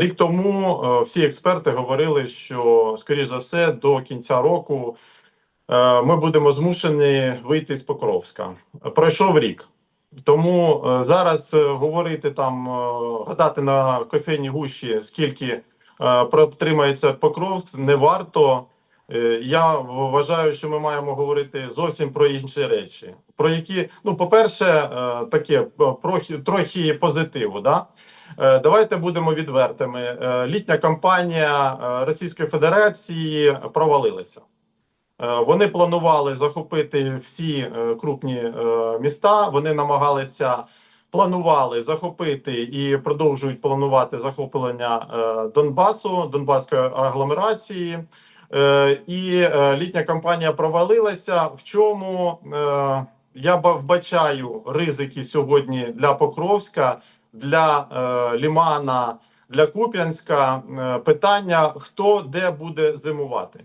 Рік тому е, всі експерти говорили, що скоріш за все до кінця року е, ми будемо змушені вийти з Покровська. Пройшов рік. Тому е, зараз говорити там, гадати на кофейні гущі, скільки протримається Покровськ, не варто. Е, Я вважаю, що ми маємо говорити зовсім про інші речі. Про які, ну, по-перше, е, таке е, трохи, позитиву. Да? Давайте будемо відвертими. Літня кампанія Російської Федерації провалилася. Вони планували захопити всі крупні міста. Вони намагалися планували захопити і продовжують планувати захоплення Донбасу, Донбаської агломерації. Е, І е, літня кампанія провалилася. В чому е, я ба- вбачаю ризики сьогодні для Покровська, для Лімана, для Куп'янська. Питання: хто де буде зимувати?